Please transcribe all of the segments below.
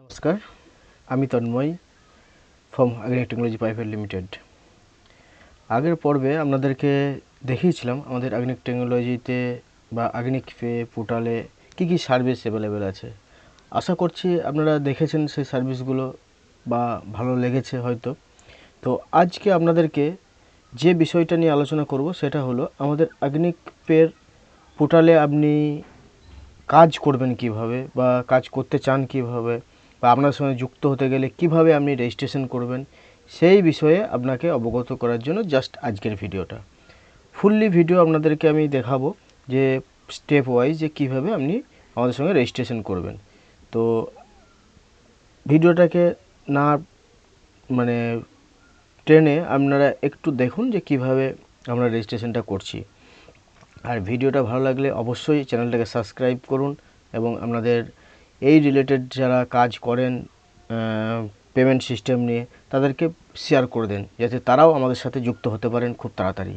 নমস্কার, আমি Tanmoy from Agrik technology private limited আগের পর্বে আপনাদেরকে দেখিয়েছিলাম আমাদের আগ্নিক টেকনোলজিতে বা আগ্নিক পে পোর্টালে কী কী সার্ভিস অ্যাভেলেবেল আছে। আশা করছি আপনারা দেখেছেন সেই সার্ভিসগুলো বা ভালো লেগেছে হয়তো। তো আজকে আপনাদেরকে যে বিষয়টা নিয়ে আলোচনা করব সেটা হলো আমাদের আগ্নিক পের পোর্টালে আপনি কাজ করবেন কীভাবে বা কাজ করতে চান কীভাবে বা আপনার সঙ্গে যুক্ত হতে গেলে কীভাবে আপনি রেজিস্ট্রেশন করবেন, সেই বিষয়ে আপনাকে অবগত করার জন্য জাস্ট আজকের ভিডিওটা। ফুললি ভিডিও আপনাদেরকে আমি দেখাবো যে স্টেপ ওয়াইজ যে কীভাবে আপনি আমাদের সঙ্গে রেজিস্ট্রেশন করবেন। তো ভিডিওটাকে না মানে ট্রেনে আপনারা একটু দেখুন যে কীভাবে আমরা রেজিস্ট্রেশনটা করছি। আর ভিডিওটা ভালো লাগলে অবশ্যই চ্যানেলটাকে সাবস্ক্রাইব করুন এবং আপনাদের এই রিলেটেড যারা কাজ করেন পেমেন্ট সিস্টেম নিয়ে, তাদেরকে শেয়ার করে দেন, যাতে তারাও আমাদের সাথে যুক্ত হতে পারেন খুব তাড়াতাড়ি।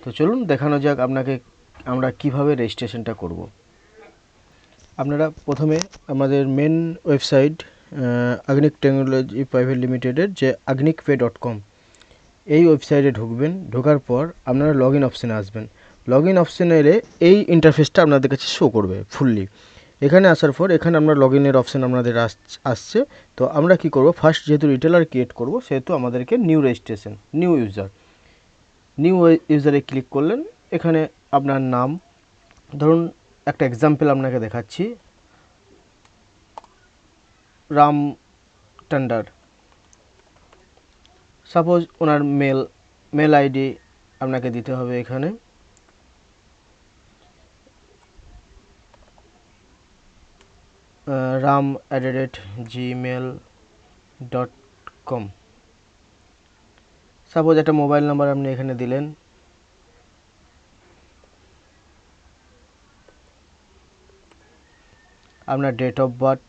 তো চলুন, দেখানো যাক আপনাকে আমরা কীভাবে রেজিস্ট্রেশনটা করব। আপনারা প্রথমে আমাদের main website Agnik technology private লিমিটেডের যে আগ্নিক পে ডট কম এই ওয়েবসাইটে ঢুকবেন, ঢোকার পর আপনারা লগ ইন অপশানে আসবেন। লগ ইন অপশানে এলে এই ইন্টারফেসটা আপনাদের কাছে শো করবে ফুললি এখানে আসার পর এখানে আমরা লগ ইনের অপশান আস- আসছে। তো আমরা কি করব? ফার্স্ট যেহেতু রিটেলার ক্রিয়েট করব, সেহেতু আমাদেরকে new registration new user new ইউজারে click করলেন। এখানে আপনার নাম, ধরুন একটা এক্সাম্পল আপনাকে দেখাচ্ছি। রাম টান্ডার সাপোজ ওনার মেল মেল আইডি আপনাকে দিতে হবে এখানে। Ram at rate Gmail dot com suppose একটা মোবাইল নাম্বার আপনি এখানে দিলেন। আপনার ডেট অফ বার্থ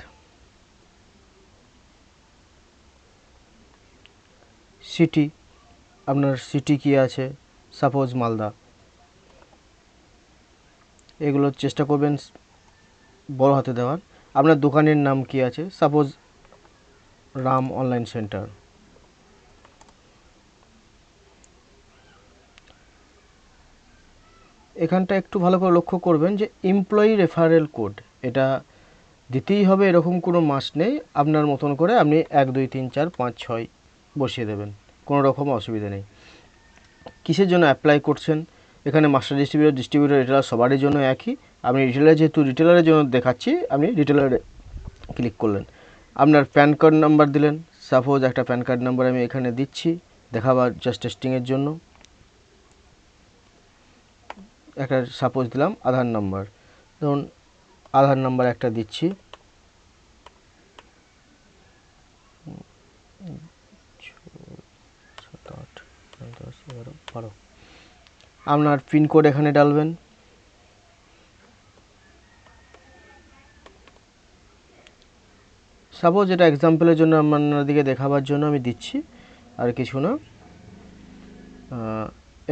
সিটি আপনার সিটি কি আছে? সাপোজ মালদা। এগুলো চেষ্টা করবেন বড় হাতে দেওয়ার। আপনার দোকানের নাম কি আছে? সাপোজ রাম অনলাইন সেন্টার এখানটা একটু ভালো করে লক্ষ্য করবেন যে এমপ্লয়ি রেফারেল কোড এটা দিতেই হবে, এরকম কোনো মাস নেই। আপনার মতন করে আপনি এক, দুই, তিন, চার, পাঁচ, ছয় বসিয়ে দেবেন। কোনো রকম অসুবিধা নেই। কিসের জন্য অ্যাপ্লাই করছেন? এখানে মাস্টার ডিস্ট্রিবিউটর ডিস্ট্রিবিউটর এটা সবারই জন্য একই। আপনি রিটেলার যেহেতু রিটেলারের জন্য দেখাচ্ছি, আপনি রিটেলারে ক্লিক করলেন। আপনার প্যান কার্ড নাম্বার দিলেন। সাপোজ একটা প্যান কার্ড নাম্বার আমি এখানে দিচ্ছি, দেখাবার জাস্ট টেস্টিংয়ের জন্য। একটা সাপোজ দিলাম আধার নাম্বার ধরুন, আধার নাম্বার একটা দিচ্ছি। আপনার পিনকোড এখানে ডালবেন। সাপোজ এটা এক্সাম্পলের জন্য আপনাদেরকে দেখাবার জন্য আমি দিচ্ছি, আর কিছু না।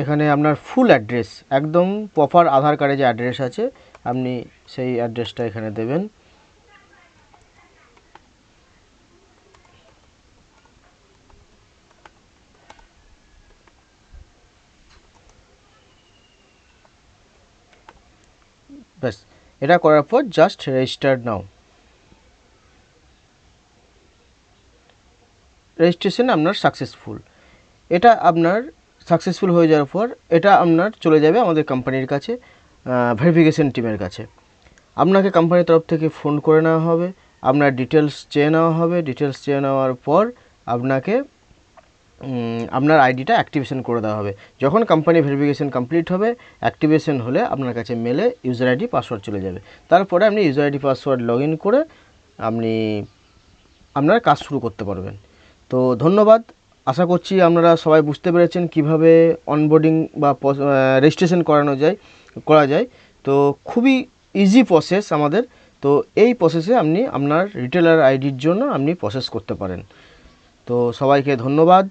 এখানে আপনার ফুল অ্যাড্রেস একদম প্রপার আধার কার্ডে যে অ্যাড্রেস আছে, আপনি সেই অ্যাড্রেসটা এখানে দেবেন। ব্যাস, এটা করার পর জাস্ট রেজিস্টার্ড নাও রেজিস্ট্রেশন আপনার সাকসেসফুল এটা আপনার সাকসেসফুল হয়ে যাওয়ার পর এটা আপনার চলে যাবে আমাদের কোম্পানির কাছে ভেরিফিকেশন টিমের কাছে। আপনাকে কোম্পানির তরফ থেকে ফোন করে নেওয়া হবে, আপনার ডিটেলস চেয়ে নেওয়া হবে ডিটেলস চেয়ে নেওয়ার পর আপনাকে আপনার আইডিটা অ্যাক্টিভেশন করে দেওয়া হবে। যখন কোম্পানি ভেরিফিকেশন কমপ্লিট হবে অ্যাক্টিভেশন হলে আপনার কাছে মেলে ইউজার আইডি পাসওয়ার্ড চলে যাবে। তারপরে আপনি ইউজার আইডি পাসওয়ার্ড লগ করে আপনি আপনার কাজ শুরু করতে পারবেন। তো ধন্যবাদ। আশা করছি আপনারা সবাই বুঝতে পেরেছেন কীভাবে অনবোর্ডিং বা রেজিস্ট্রেশন করানো যায়, করা যায়। তো খুবই ইজি প্রসেস আমাদের। তো এই প্রসেসে আপনি আপনার রিটেলার আইডির জন্য আপনি প্রসেস করতে পারেন। তো সবাইকে ধন্যবাদ।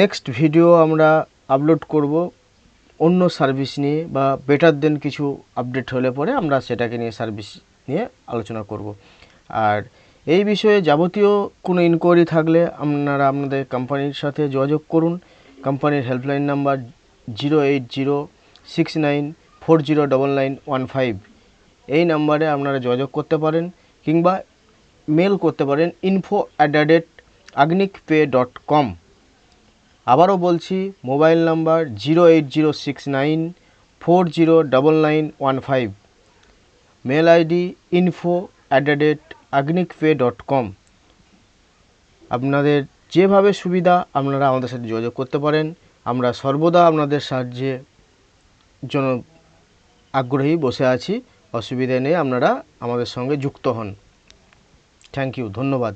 নেক্সট ভিডিও আমরা আপলোড করব অন্য সার্ভিস নিয়ে বা বেটার দেন কিছু আপডেট হলে পরে আমরা সেটাকে নিয়ে সার্ভিস নিয়ে আলোচনা করব। আর এই বিষয়ে যাবতীয় কোনো ইনকোয়ারি থাকলে আপনারা আপনাদের কোম্পানির সাথে যোগাযোগ করুন। কোম্পানির helpline number zero eight zero six nine four zero double nine one five এই নাম্বারে আপনারা যোগাযোগ করতে পারেন কিংবা মেল করতে পারেন info at the Agnik pay dot com আবারও বলছি mobile number zero eight zero six nine four zero double nine one five mail ID info at the Agnik pay dot com আপনাদের যেভাবে সুবিধা আপনারা আমাদের সাথে যোগাযোগ করতে পারেন। আমরা সর্বদা আপনাদের সাহায্যে জন্য আগ্রহী বসে আছি। অসুবিধা নেই, আপনারা আমাদের সঙ্গে যুক্ত হন। থ্যাংক ইউ ধন্যবাদ।